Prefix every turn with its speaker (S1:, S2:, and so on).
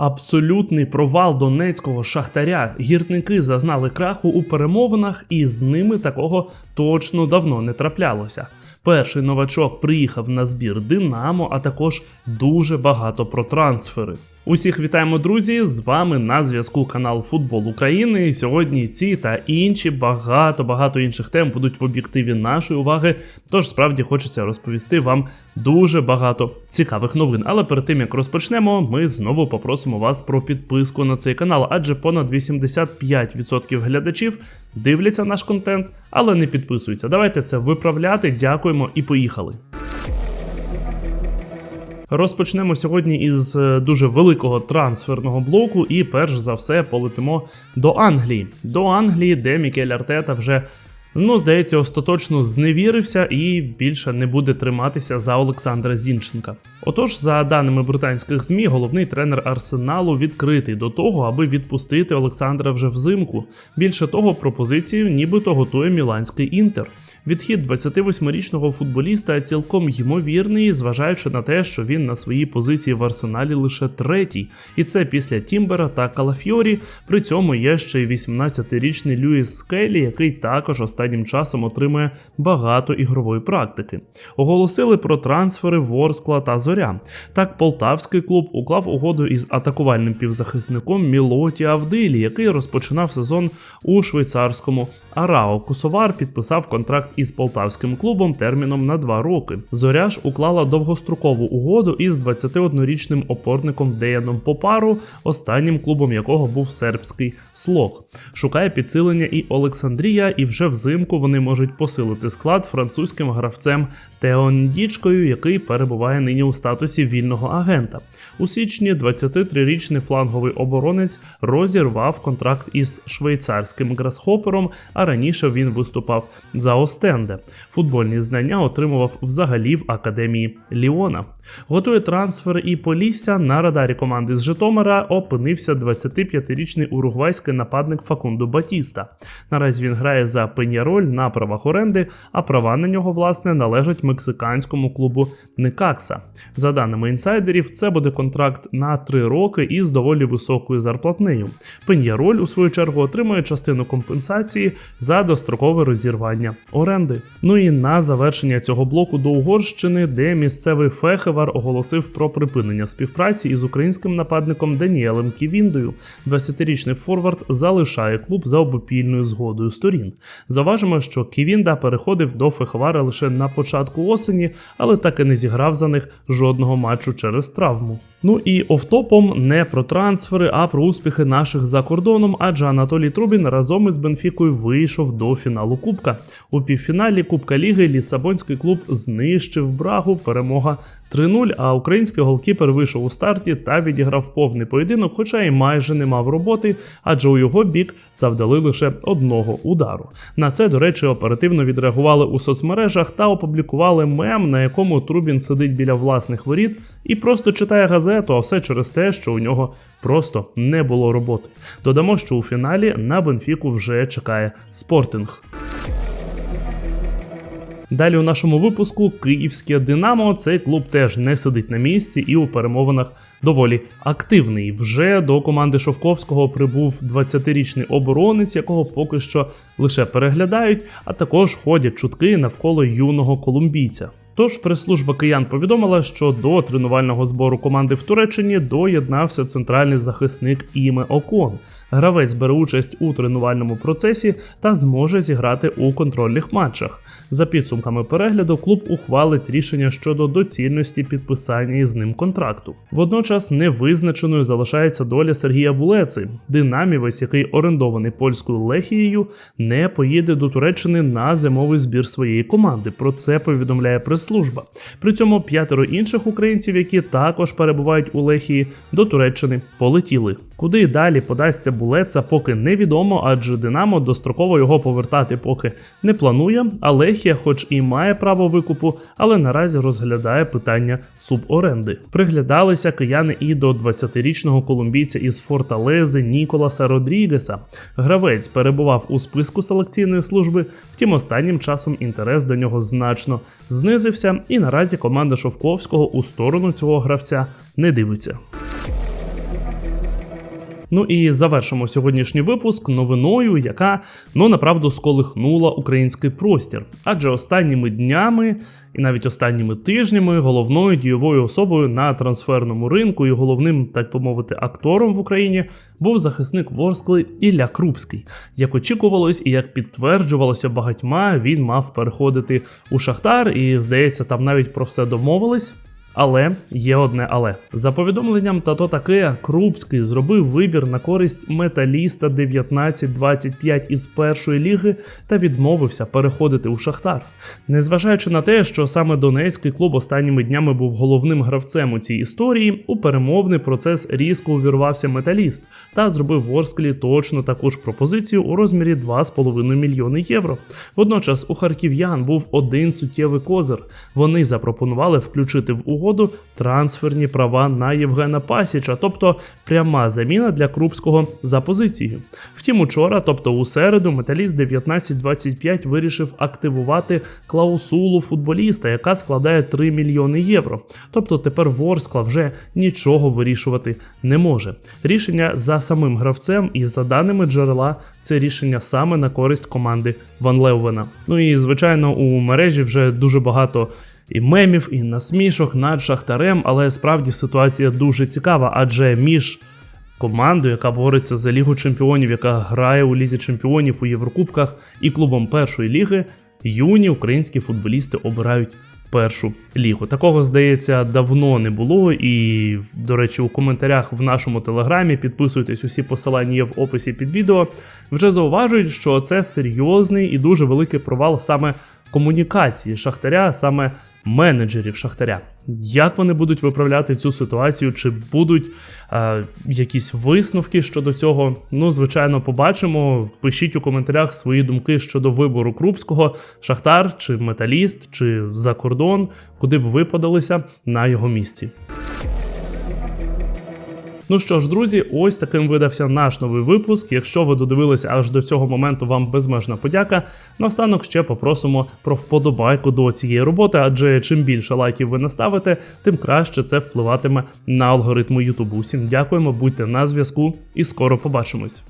S1: Абсолютний провал донецького шахтаря. Гірники зазнали краху у перемовинах, і з ними такого точно давно не траплялося. Перший новачок приїхав на збір Динамо, а також дуже багато про трансфери. Усіх вітаємо, друзі! З вами на зв'язку канал Футбол України. Сьогодні ці та інші багато багато інших тем будуть в об'єктиві нашої уваги. Тож справді хочеться розповісти вам дуже багато цікавих новин. Але перед тим як розпочнемо, ми знову попросимо вас про підписку на цей канал, адже понад 85% глядачів дивляться наш контент, але не підписуються. Давайте це виправляти. Дякуємо і поїхали. Розпочнемо сьогодні із е, дуже великого трансферного блоку, і перш за все полетимо до Англії. До Англії, де Мікель Артета вже. Ну, здається, остаточно зневірився і більше не буде триматися за Олександра Зінченка. Отож, за даними британських ЗМІ, головний тренер Арсеналу відкритий до того, аби відпустити Олександра вже взимку. Більше того, пропозицію нібито готує міланський інтер. Відхід 28-річного футболіста цілком ймовірний, зважаючи на те, що він на своїй позиції в арсеналі лише третій, і це після Тімбера та Калафьорі. При цьому є ще й 18-річний Люїс Скелі, який також останнім часом отримує багато ігрової практики. Оголосили про трансфери Ворскла та Зоря. Так, полтавський клуб уклав угоду із атакувальним півзахисником Мілоті Авдилі, який розпочинав сезон у швейцарському Арао. Кусовар підписав контракт із полтавським клубом терміном на два роки. Зоря ж уклала довгострокову угоду із 21-річним опорником Деяном Попару, останнім клубом якого був сербський слог. Шукає підсилення і Олександрія, і вже взимку вони можуть посилити склад французьким гравцем Теондічкою, який перебуває нині у статусі вільного агента. У січні 23-річний фланговий оборонець розірвав контракт із швейцарським грасхопером, а раніше він виступав за Остенде. Футбольні знання отримував взагалі в академії Ліона. Готує трансфер і Полісся на радарі команди з Житомира опинився 25-річний уругвайський нападник Факунду Батіста. Наразі він грає за Пеньяроль на правах оренди, а права на нього власне належать мексиканському клубу Некакса. За даними інсайдерів, це буде контракт на 3 роки із доволі високою зарплатнею. Пеньяроль, у свою чергу, отримує частину компенсації за дострокове розірвання оренди. Ну і на завершення цього блоку до Угорщини, де місцевий фехевар оголосив про припинення співпраці із українським нападником Даніелем Ківіндою. 20-річний форвард залишає клуб за обопільною згодою сторін. Заважимо, що Ківінда переходив до фехевара лише на початку осені, але так і не зіграв за них жодного матчу через травму. Ну і офтопом не про трансфери, а про успіхи наших за кордоном, адже Анатолій Трубін разом із Бенфікою вийшов до фіналу Кубка. У півфіналі Кубка Ліги Лісабонський клуб знищив Брагу. Перемога 3-0, а український голкіпер вийшов у старті та відіграв повний поєдинок, хоча й майже не мав роботи, адже у його бік завдали лише одного удару. На це, до речі, оперативно відреагували у соцмережах та опублікували мем, на якому Трубін сидить біля власних воріт і просто читає газету, а все через те, що у нього просто не було роботи. Додамо, що у фіналі на Бенфіку вже чекає спортинг. Далі у нашому випуску Київське Динамо. Цей клуб теж не сидить на місці і у перемовинах доволі активний. Вже до команди Шовковського прибув 20-річний оборонець, якого поки що лише переглядають, а також ходять чутки навколо юного колумбійця. Тож прес-служба киян повідомила, що до тренувального збору команди в Туреччині доєднався центральний захисник Іме Окон. Гравець бере участь у тренувальному процесі та зможе зіграти у контрольних матчах. За підсумками перегляду, клуб ухвалить рішення щодо доцільності підписання із ним контракту. Водночас невизначеною залишається доля Сергія Булеци, динамівець, який орендований польською лехією, не поїде до Туреччини на зимовий збір своєї команди. Про це повідомляє прес-служба. При цьому п'ятеро інших українців, які також перебувають у Лехії, до Туреччини полетіли. Куди далі подасться Булеца, поки невідомо, адже Динамо достроково його повертати поки не планує. А Лехія, хоч і має право викупу, але наразі розглядає питання суборенди. Приглядалися кияни і до 20-річного колумбійця із Форталези Ніколаса Родрігеса. Гравець перебував у списку селекційної служби, втім останнім часом інтерес до нього значно знизився, і наразі команда Шовковського у сторону цього гравця не дивиться. Ну і завершимо сьогоднішній випуск новиною, яка ну направду сколихнула український простір. Адже останніми днями і навіть останніми тижнями головною дієвою особою на трансферному ринку і головним, так би мовити, актором в Україні був захисник Ворскли Ілля Крупський. Як очікувалось і як підтверджувалося багатьма, він мав переходити у Шахтар, і здається, там навіть про все домовились. Але є одне але за повідомленням тато таке Крупський зробив вибір на користь металіста 19-25 із першої ліги та відмовився переходити у Шахтар. Незважаючи на те, що саме Донецький клуб останніми днями був головним гравцем у цій історії, у перемовний процес різко увірвався металіст та зробив Ворсклі точно таку ж пропозицію у розмірі 2,5 мільйони євро. Водночас у харків'ян був один суттєвий козир. Вони запропонували включити в угоду трансферні права на Євгена Пасіча, тобто пряма заміна для Крупського за позицією. Втім, учора, тобто у середу, металіст 1925 вирішив активувати клаусулу футболіста, яка складає 3 мільйони євро. Тобто тепер Ворскла вже нічого вирішувати не може. Рішення за самим гравцем і за даними джерела, це рішення саме на користь команди Ван Леувена. Ну і звичайно, у мережі вже дуже багато і мемів, і насмішок над Шахтарем, але справді ситуація дуже цікава, адже між командою, яка бореться за Лігу Чемпіонів, яка грає у Лізі Чемпіонів у Єврокубках, і клубом першої ліги, юні українські футболісти обирають. Першу лігу. Такого, здається, давно не було. І, до речі, у коментарях в нашому телеграмі підписуйтесь, усі посилання є в описі під відео. Вже зауважують, що це серйозний і дуже великий провал саме комунікації Шахтаря, саме менеджерів Шахтаря. Як вони будуть виправляти цю ситуацію? Чи будуть е, якісь висновки щодо цього? Ну, звичайно, побачимо. Пишіть у коментарях свої думки щодо вибору Крупського, Шахтар чи Металіст, чи за кордон, куди б ви подалися на його місці. Ну що ж, друзі, ось таким видався наш новий випуск. Якщо ви додивилися аж до цього моменту, вам безмежна подяка. Наостанок ще попросимо про вподобайку до цієї роботи, адже чим більше лайків ви наставите, тим краще це впливатиме на алгоритми Ютубу. Усім дякуємо, будьте на зв'язку і скоро побачимось.